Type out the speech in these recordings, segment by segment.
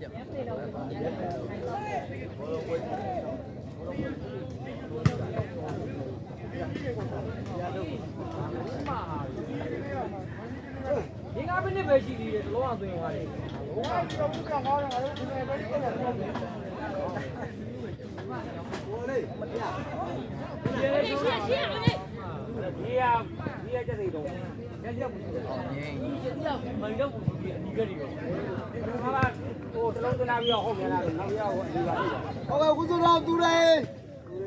ပြတ်ဒီငါးမိနစ်ပဲရှိသေးတယ်တလုံးအောင်သွင်းသွားတယ်ရှင်းရှင်းရှင်းလေဒီရဒီရကျတဲ့တော့ညညဘူးဒီရမရောက်ဘူးဒီအနီးကလေးတော့ဟာ ဟိုတလုံးတနာပြီးတော့ဟုတ်ပြန်လာတယ်နောက်ရောက်အနီးပါလိမ့်ဟုတ်ကဲ့ကုသတော်သူတွေ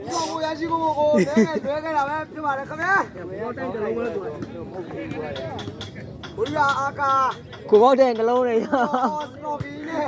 ကိုကိုရရှိကိုကိုနဲနဲတွဲခဲ့တာပဲဖြစ်ပါတယ်ခင်ဗျာတော့တိုင်းတလုံးပဲသူဘုရားအာကာကိုပေါက်တဲ့ကလုံးတွေရောအော်စနော်ကီနဲ့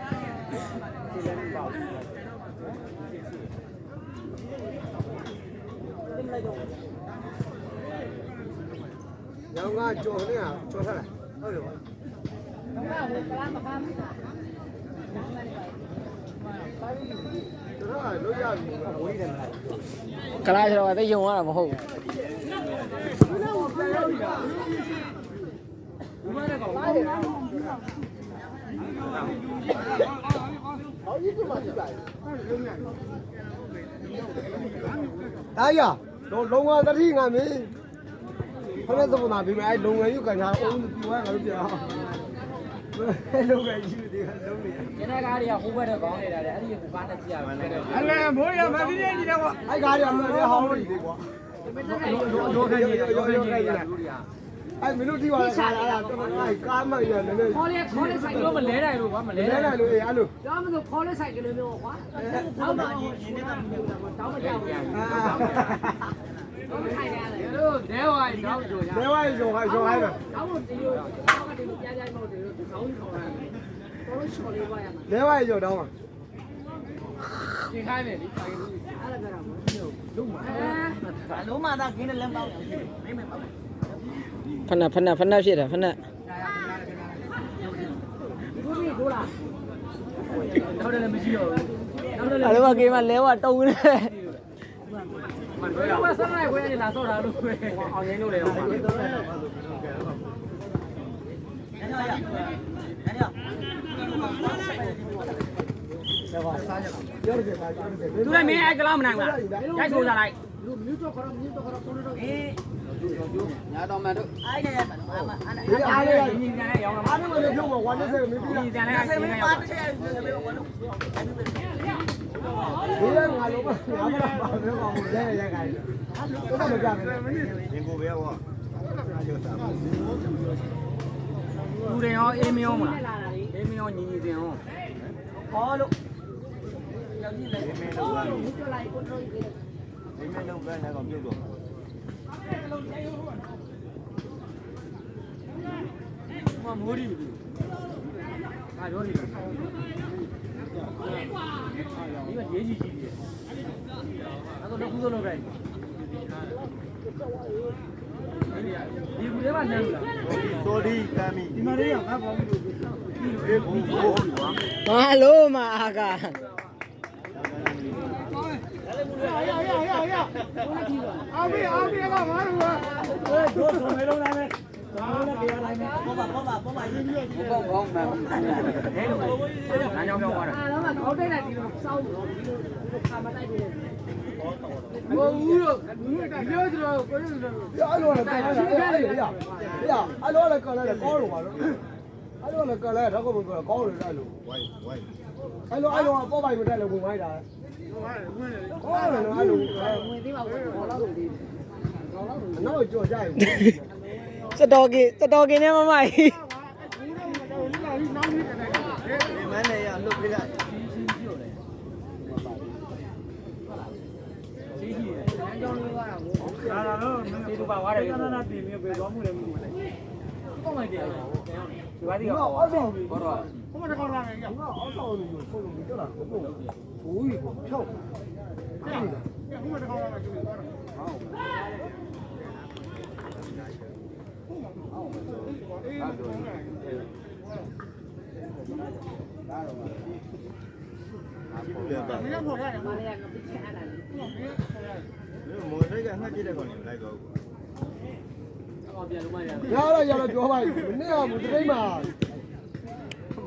အဲ့ဒီကမိုးတဲ့ကပေါ့ ရောင်ကကြော်နေတာကြော်ထားလားဟုတ်တယ်ပါ ကလာမဖမ်းဘူး ကျွန်တော်ကလို့ရပြီဝေးတယ်လား ကလာကျ တော့သိယုံရတာမဟုတ်ဘူးတားရတော့လုံဝတတိငါမင်းခဏသဘောနာပြီမယ်အဲလုံငယ်ယူကန်ထားအောင်ပြွားငါတို့ပြအောင်အဲလုံငယ်ယူဒီကလုံနေကျန်တဲ့ကားတွေကဟိုဘက်တော့ကောင်းနေတာလေအဲ့ဒီကကားနဲ့ကြည့်ရမယ်အဲ့ဒါအလဲမိုးရမသိနေနေတော့အဲကားရမှလည်းဟောင်းနေသေးကွာရိုးခိုင်းနေတာရိုးခိုင်းနေတာလူတွေက အဲမင်းတို့ဒီပါလားအဲ့ဒါတော်တော်ကားမှရနေနေခေါ်လေခေါ်လေဆိုင်ကတို့မလဲနိုင်လို့ကွာမလဲလဲနိုင်လာလို့အေးအဲ့လိုကျောင်းမလို့ခေါ်လေဆိုင်ကလေးမျိုးကွာတောင်းမှရင်းနေတာတောင်းမကြောက်ဘူးတောင်းမထိုင်ရတယ်တို့ဒဲဝိုင်းတော့ကြိုရလဲဝိုင်းရောဟိုရောဟိုင်းတောင်းလို့ဒီလိုတောင်းကဒီလိုကြားကြားမဟုတ်တယ်ခေါင်းခေါ်ရတယ်ခေါ်လို့ချော်လေးပါရမှာလဲဝိုင်းရောတောင်းပါရှင်းခိုင်းမယ်ဒီဆိုင်ကြီးအဲ့ဒါကမလုံးမအဲအလုံးမသာခင်းတဲ့လမ်းပေါက်မင်းမပေါက် ဖနက်ဖနက်ဖနက်ဖြစ်တာဖနက်ဒီလိုမျိုးဒိုးလားတော့လည်းမရှိတော့ဘူးတော့လည်းအဲ့လိုကကေးမလဲဝတုံးနေမတွေ့ရဘူးဆက်လိုက်ခွဲနေလာဆော့တာလို့ပဲအောင်ရင်းလို့လေဟုတ်ပါဘူးပြောရတယ်ပါပြောရတယ်သူလည်းမင်းအဲ့ကလောက်မနိုင်ဘူးလားရိုက်ဆိုကြလိုက်လူမျိုးတော့ခေါ်မျိုးတော့ခေါ်တော့တော့အေး ညာတော်မှန်တို့အဲ့နဲ့အဲ့နဲ့ဒီအားလေးကညီညာနဲ့ရောင်းလာအားလုံးလည်းပြုံးမှာဝါနေစေမင်းပြီးလားညီညာနဲ့ညီညာရောက်ဒီကငါလုံးမငါမလာပါဘူးကောင်ကိုရဲရဲခိုင်းတော့မကြဘူးလူတွေရောအေးမရောမလားလာတာလေအေးမရောညီညီတင်ရောဟောလို့တော့မြစ်လိုက်ကိုတော့ဒီ မမိုးရီဘူးအာရောရီဒီကရေးကြီးကြီးတယ်အဲ့တော့ခုဆုံးလုပ်လိုက်ဒီကူထဲမှာနမ်းလားဆိုဒီကမ်းမီဒီမှာလေးကငါပေါင်းပြီးလို့ဒီဘူဘူကွာဘာလို့မအာကအာမီအာမီက ငါတို့ကတို့ဆုံးမဲလုံးလာမယ်တော့လည်းကြားလိုက်မယ်ပေါ်ပါပေါ်ပါပေါ်ပါရင်းရင်းပေါ်ကောင်းမှန်တယ်လို့နားကြောင်ပြောသွားတာအားလုံးကခေါင်းတိုက်လိုက်ဒီလိုစောင်းတော့ဒီလိုဒီလိုခါမတိုက်နေတယ်ဘိုးဦးတို့ပြောကြတော့ကိုရုံတို့ပြအဲ့လိုလည်းကလည်းအေးအေးရရအဲ့လိုလည်းကလည်း ဟုတ်တယ်ဝင်တယ်ဟုတ်တယ်ဝင်သေးပါဘူးတော့လောက်သေးတယ်နောက်ကြော်ကြရဘူးစတော်ကင်စတော်ကင်နဲ့မမကြီးဒီမန်းနဲ့ရလွတ်ပြလိုက်ဒါလာတော့ဒီတူပါဝါတယ်ကနနာတင်ပြီးပြောမှုလည်းမဟုတ်ဘူး။ကောင်းလိုက်တယ်။ဒီဘာဒီကဘောတော့ 그만에 가라 이게. 누가 아까는 이거 손으로 이겨라. 오이 펴. 그냥 그만에 가라 이게. 야, 야, 야, 좋아 봐. 내가 뭐 드레마.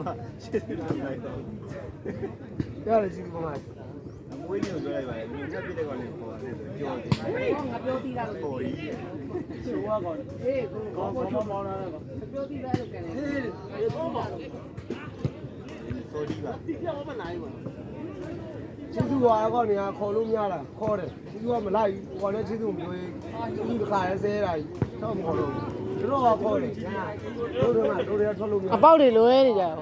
ရတယ်မလေးကပြစ်ချအဲ့ဒါမော်ဆိုင်ကငှက်ကြည့်တဲ့ကောင်ကိုလိုက်တော့ဘူးအော်ပြန်လို့မရရတော့ရတော့ပြောပါဘူးမနေ့ကမူတရိတ်မှာအမရှင်းတယ်လိုက်တော့ရတယ်ရှိပါမှာအမွေးနေကိုပြောလိုက်ပါလေငှက်ကြည့်တဲ့ကောင်ကိုပေါ်တယ်ဆိုကြောတယ်ငါပြောသေးတာပေါ်ကြီးချိုးရကောင်ဟေးကိုကောကောင်းကောကောင်းမောင်းလာတယ်ကောင်ပြောသေးတယ်လို့ကလည်းဟေးဟေးတော့ပါစောဒီပါကျေးဇူးပါ အကောနေခေါ်လို့မရတာခေါ်တယ်ကျေးဇူးကမလိုက်ဘူးခေါ်လဲကျေးဇူးမပြောရင်ကျေးဇူးတစ်ခါရဲဆဲတာကြီးတော့မခေါ်လို့ဘူးတို့တော့ခေါ်တယ်တို့တို့ကတို့တွေထွက်လို့မရ အပေါက်တွေလွဲနေကြရော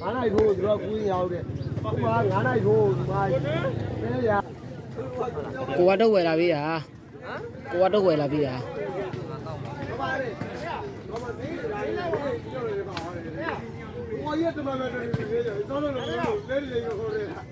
ငါးနိုင်ထိုးတို့ကကူးရင်ရောက်တယ်ဟိုကငါးနိုင်ထိုးဒီမှာဆဲရ ကိုကတော့ဝယ်လာပြီဟာကိုကတော့ဝယ်လာပြီဟာ 我也他妈的这这这，早上那个那里那个好的。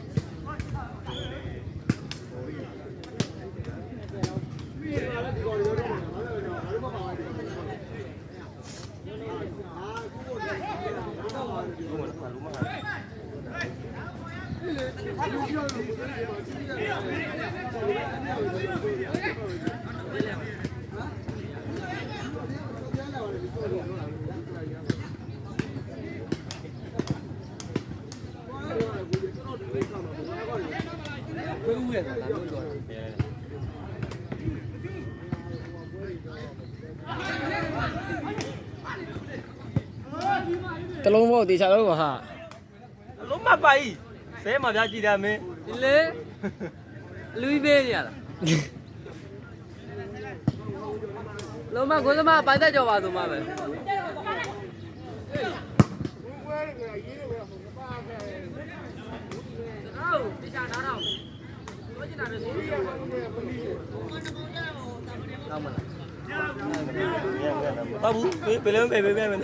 လုံးပေါ့တေချာတော့ပါဟာလုံးမပိုင်ဆဲမှာပြကြည့်တယ်မင်းဒီလေလူပေးနေရလားလုံးမကိုသမားပိုင်သက်ကြောပါဆိုမှပဲဟုတ်ဘူးဘယ်ဘယ်လုံးပဲပဲပဲမင်း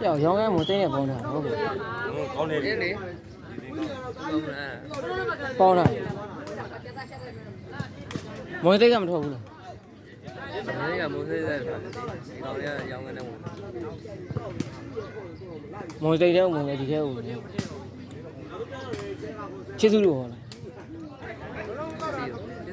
ပြောင်းရောင်းရမ်းမသိနေပေါင်းတာဟုတ်ကဲ့ဟုတ်ကောင်းတယ်လေပေါင်းတာမွေးသိကမထွက်ဘူးလားမွေးသိကမွေးသိတဲ့ကောင်းရရောင်းကနေဝင်မွေးသိတဲ့ဝင်လေဒီထဲဝင်ချစ်စုလို့ဟောလား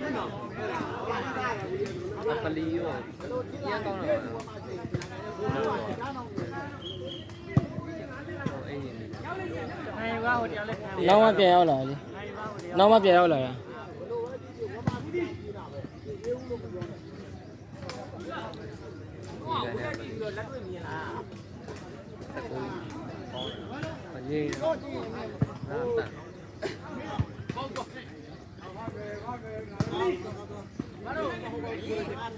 ဘောတကယ်ဟောမင်းဟောနေလေဘူဘော်တွေတယောက်ပလီရောညကောင်းတော့အေးနောက်မှပြန်ရောက်လာလေနောက်မှပြန်ရောက်လာတာ အရေးတော့နာတန်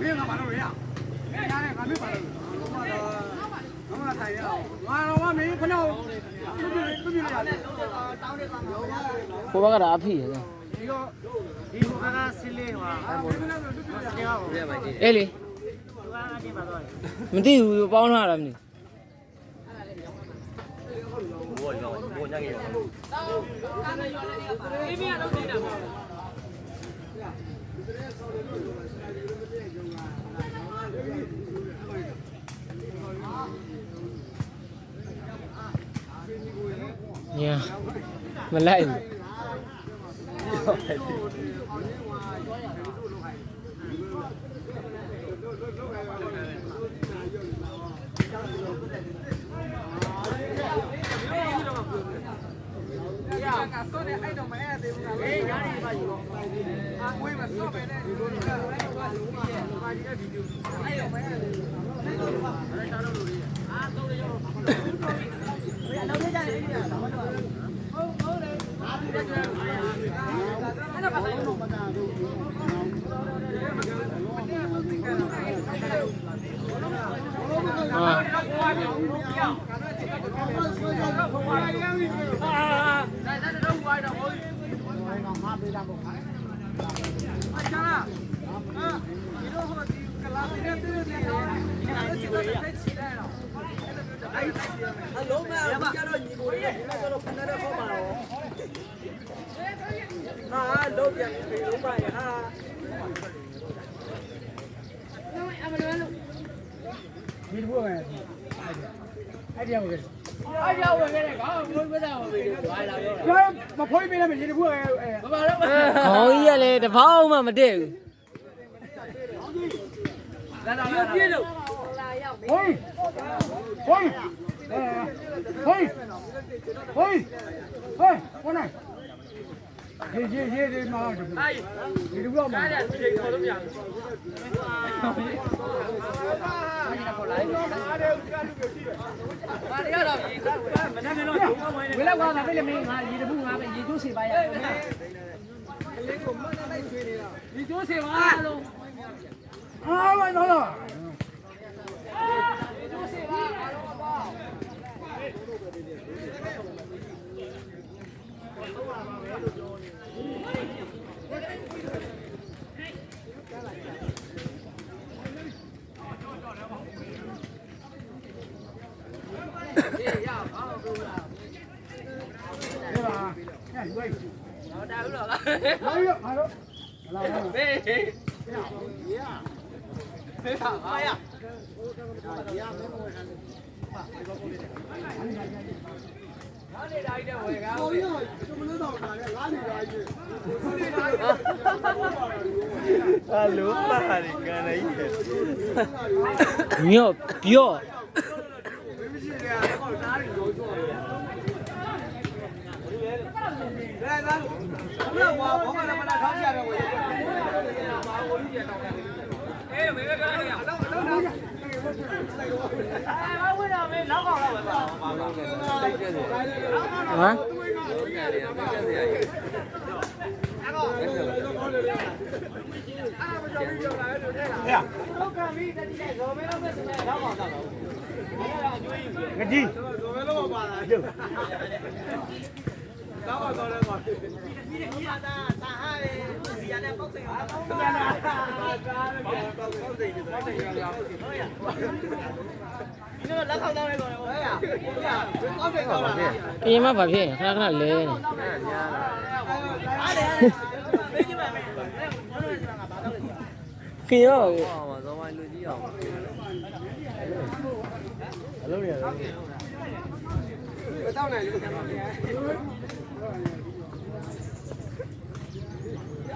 ဘယ်ကမှာတော့ရ။ညာနဲ့ငါမေးပါလို့။ဘာတော့ငါမထိုင်ရအောင်။ငါတော့မင်းခဏပြပြပြပြရတယ်။ ကိုဘက်ကတော့အဖိရယ်ဒီတော့ဒီကကဆင်းလေးဟောအဲ့ဘောစကေးဟောအေးလေသူကအတင်းပါတော့မသိဘူးပေါင်းထားတာမသိဘောရောဘောညကြီးရောညာမ มันไล่အဲ့ ဒီဘုရားအဲ့ဒီအဲ့ဒီဟုတ်ကဲ့ အားကြောက်ဝင်ခဲ့တယ်ကောင်းဘုရားဝင်ပြီဘာလာတော့ ကျွ မ်းမဖွေးပေးလိုက်မယ်ဒီဘုရားအဲဘာလို့ခေါင်းကြီးကလည်းတစ်ဖောက်မှမတည့်ဘူးလာလာလာပြည့်လို့ဟိုးဟိုးဟိုးဟိုးဟိုးဟိုးနိုင်ရေရေရေဒီမှာဒီအေးဒီဘုရားမှာအားရချိန်ခေါ်လို့မရဘူး ဝိုင်းနေ ဝေလောက်ကွာငါပြည့်လေမင်းငါရေတပူငါပဲရေကျိုးစီပါရ ဒီကျိုးစေပါလို့ အားမနော်လား အေး Aló, marica, ahí. Mío, pío. ဘုရားဘာဘာမှမလာထားကြတယ်ဝေးအေးမေကကားနေရတော့တော့တော့အဲဝယ်တော့မေနောက်ကောင်တော့ပဲပါပါပါဟမ်တော့ကမီးတတိယဇော်မေတော့ပဲဆိုတော့နောက်ကောင်တော့ပါဘူးငကြီးဇော်မဲလို့ပါလားကျုပ်တော့ပါ တော့လဲပါဒီဒီကတာတာဟာလေ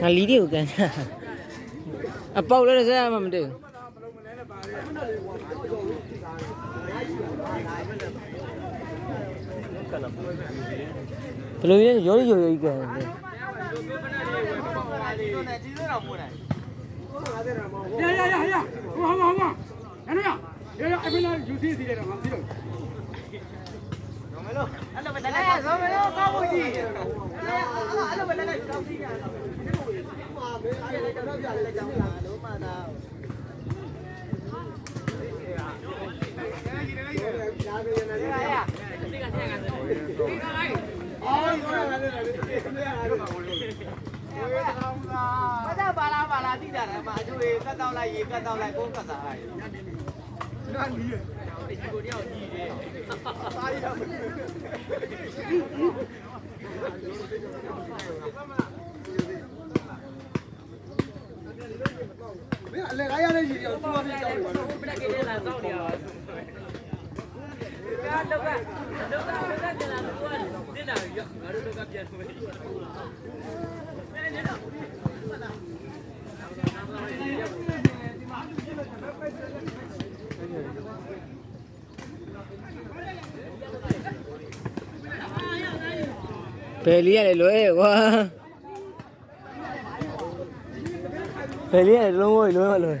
ငါလီတွေကိုကန်ချအပေါက်လည်းဆက်ရမှမတည့်ဘယ်လိုလဲရောရောရောကြီးကန်တယ် 야, 야, 야, 야, 어머, 어머, 어머, 야누야, 야, 야, 아이고, 나 유시 시대라, 나 지금. 로멜로, 알로 배달라, 로멜로, 가보지. 알로 배달라, 가보지. 아, 이거 अधिकार आहे माझ्या एका धावला एका धावला कोण कसा आहे Hãy subscribe cho kênh Ghiền Mì Gõ Để không bỏ lỡ những video hấp dẫn Peleale luego, ah. Luego y luego luego.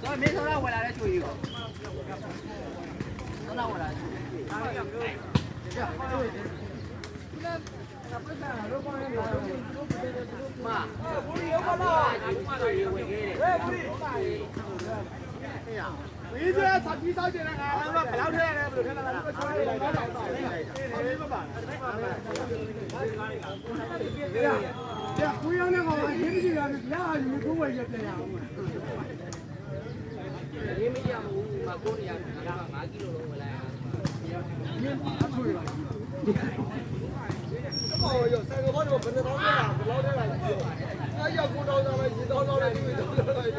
所以没收到回来的就一个，收到回来。妈，我不是有我了，我也不是。哎呀。 ဝယ်လာမဘူရီရောကလာဒီမှာတော့ရေဝင်ခဲ့တယ်ဟဲ့ဘူရီမင်းတို့စာပြီးစားကြတယ်ငါဘယ်လောက်ထဲရတယ်ဘယ်လိုထဲလာလဲချွေးလိုက်တော့တော့အေးမပါရကိုရောင်းနေကောင်ကရင်းကြည့်ရတယ်ဗျာယူကိုဝယ်ရပြန်ရအောင်ရင်းမရဘူးမကိုနေရတာ5ကီလိုလုံးဝယ်လိုက်ဟောရဆိုင်ကတော့ဘယ်နှတောင်းလဲဘယ်လောက်ထဲလာကြည့်အားရကိုတောင်းတာပဲရေတောင်းတော့လည်းဒီတောင်းတော့လ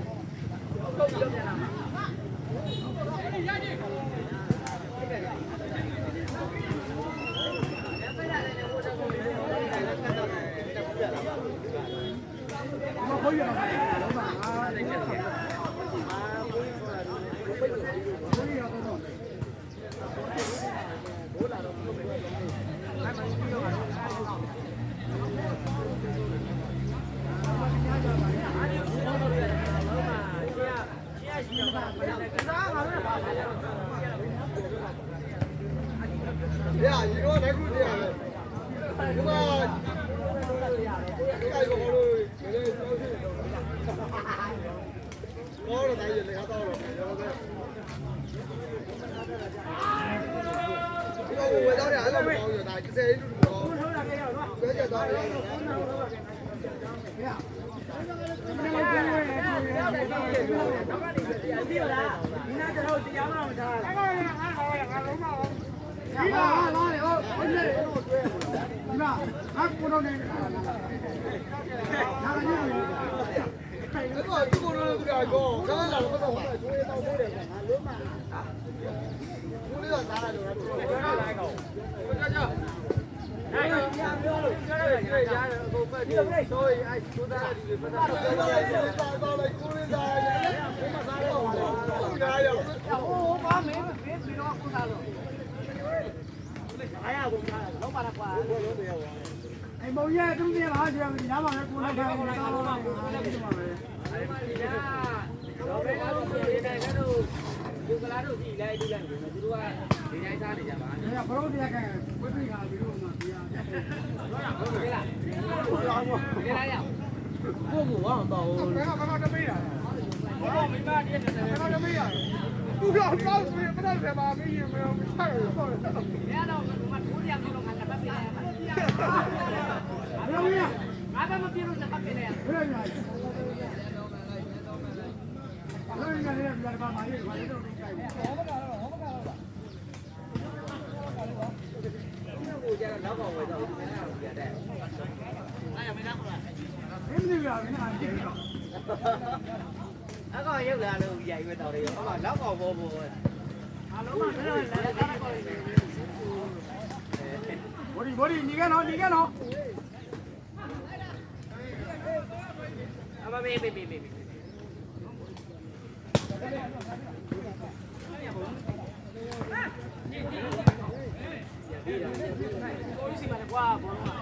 ဒီနားကျွန်တော်တရားမလို့ထားတာအဲ့ဒါကငါလုံးမအောင် အဲ့လိုမကောင်းရတာကစဲတူတူတော့ဟုတ်တာကြောက်တော့ဘယ်ကြတော့လဲအဲ့တော့ဒီကိုလိုကူတာကောကားလာတော့တော့ကျွေးတော့ပို့တယ်ကွာလုံးမဘူးလေးတော့စားလိုက်တော့တော့လိုက်ကောင်ကြောက်ကြောက်အဲ့တော့ပြောလို့ကြောက်ရတယ်ကြားတယ်အကုန်ဖက်ဒီလိုဆိုရင်အဲ့ကိုသားဒီပတ်သက်တော့တော့တော့လိုက်ကိုလေးစားရတယ်ဘယ်မှာစားတော့ လဲကူတာရောအိမ်ပုံရတူးနေပါကြည့်ရမယ်ညမှာလည်းကိုယ်နဲ့ခိုင်းနေတာတော့ဘာလို့လဲဒီမှာပဲအဲ့မှာဒီကတော့ဘယ်ကတော့ဒီတိုင်းကတော့ဒီကလာတို့ကြည့်လိုက်ကြည့်လိုက်သူတို့ကဒီတိုင်းစားနေကြပါ။ဒါကဘရောတရားကဝိပိခါပြီးတော့မှပြရ။ဟုတ်ကဲ့လားဟုတ်လားဒီလားရကိုကူအောင်တော့ဘယ်ကဘယ်ကတမေးတာလဲဘောမိမတည်းတည်း။ဘယ်ကတမေးရလဲ။ သူကတော့ကောက်ပြီးမတော့တယ်ပါမင်းရင်မရောမချရတော့ဘူး။ရတော့မထိုးရမလို့ငါကပတ်ပြရမှာဘယ်လိုလဲငါကမပြေလို့စပတ်ပြနေရ။ဘယ်လိုလဲ။ဘယ်လိုလဲပြရပါမလေးဘာလို့တော့ကြိုက်လဲ။ကိုကြတော့နောက်ကောင်ဝယ်တော့ဒီနေ့ကတော့ပြတဲ့မင်းတို့ရမင်းအားကြည့်တော့အကောင်ရုပ်လာလို့ရိုက်ပဲတော်တယ်ရောအမလောက်ကောင်ဘောဘောအားလုံးကလည်းလည်းဘောဒီဘောဒီညီကနော်ညီကနော်အမမေးမေးမေးမေးကိုစီ போடி போடி நீங்கணும் நீங்கணும் போலீஸ் மேலே போறோம்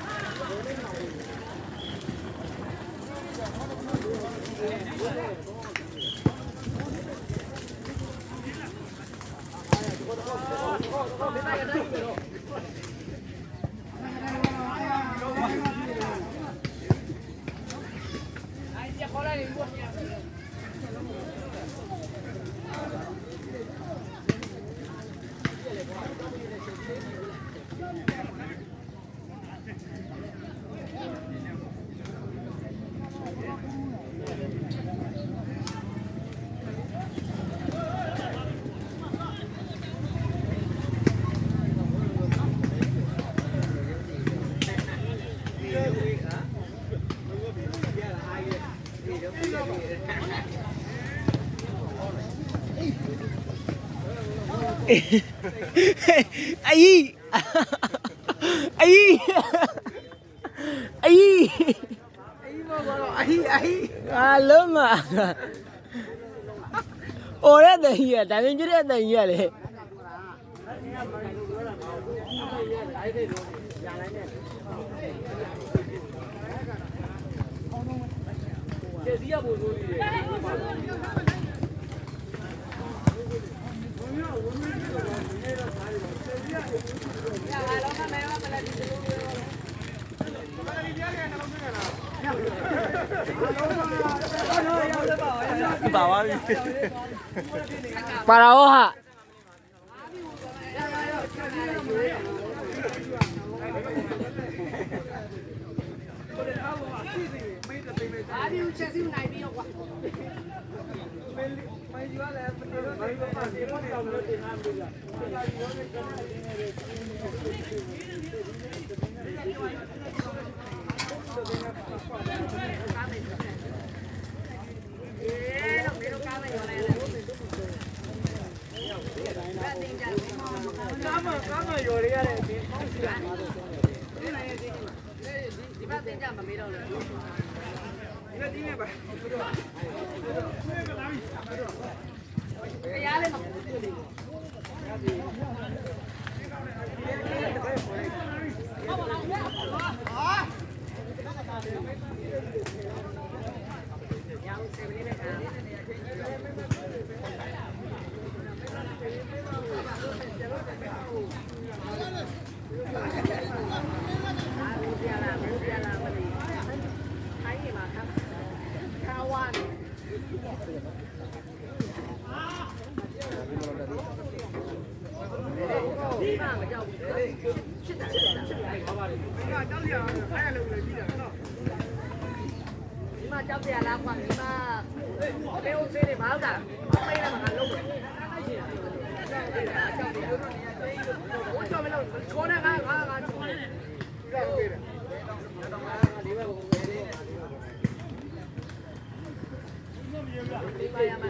အီအီအီအီမဘောအီအီအလုံးမအော်ရတဲ့ကြီးကဒါပြင်ပြတဲ့တဲ့ကြီးကလေကျေးဇူးရပါဘူး बाबा भी। पराओ हा। आदि उच्च सिम नाही बी စီနိုင်ပြီးတော့ကွာမတော့မင်းတို့ကားမရောလဲလေဘာတင်ကြလဲကားမကားမရော်ရရတယ်ဒီဒီဘ Hadi. ကြောက်ပြလားကွာဒီမှာဘေးဦးသေးနေမဟုတ်တာပေးလာမှာလုံးတယ်ကြောက်ပြဝတ်ကြောက်မလို့ချောနေငါငါငါချောနေပြီးတော့ပြေးတယ်ဒီမှာရမှာ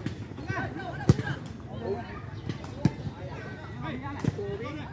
Thank you.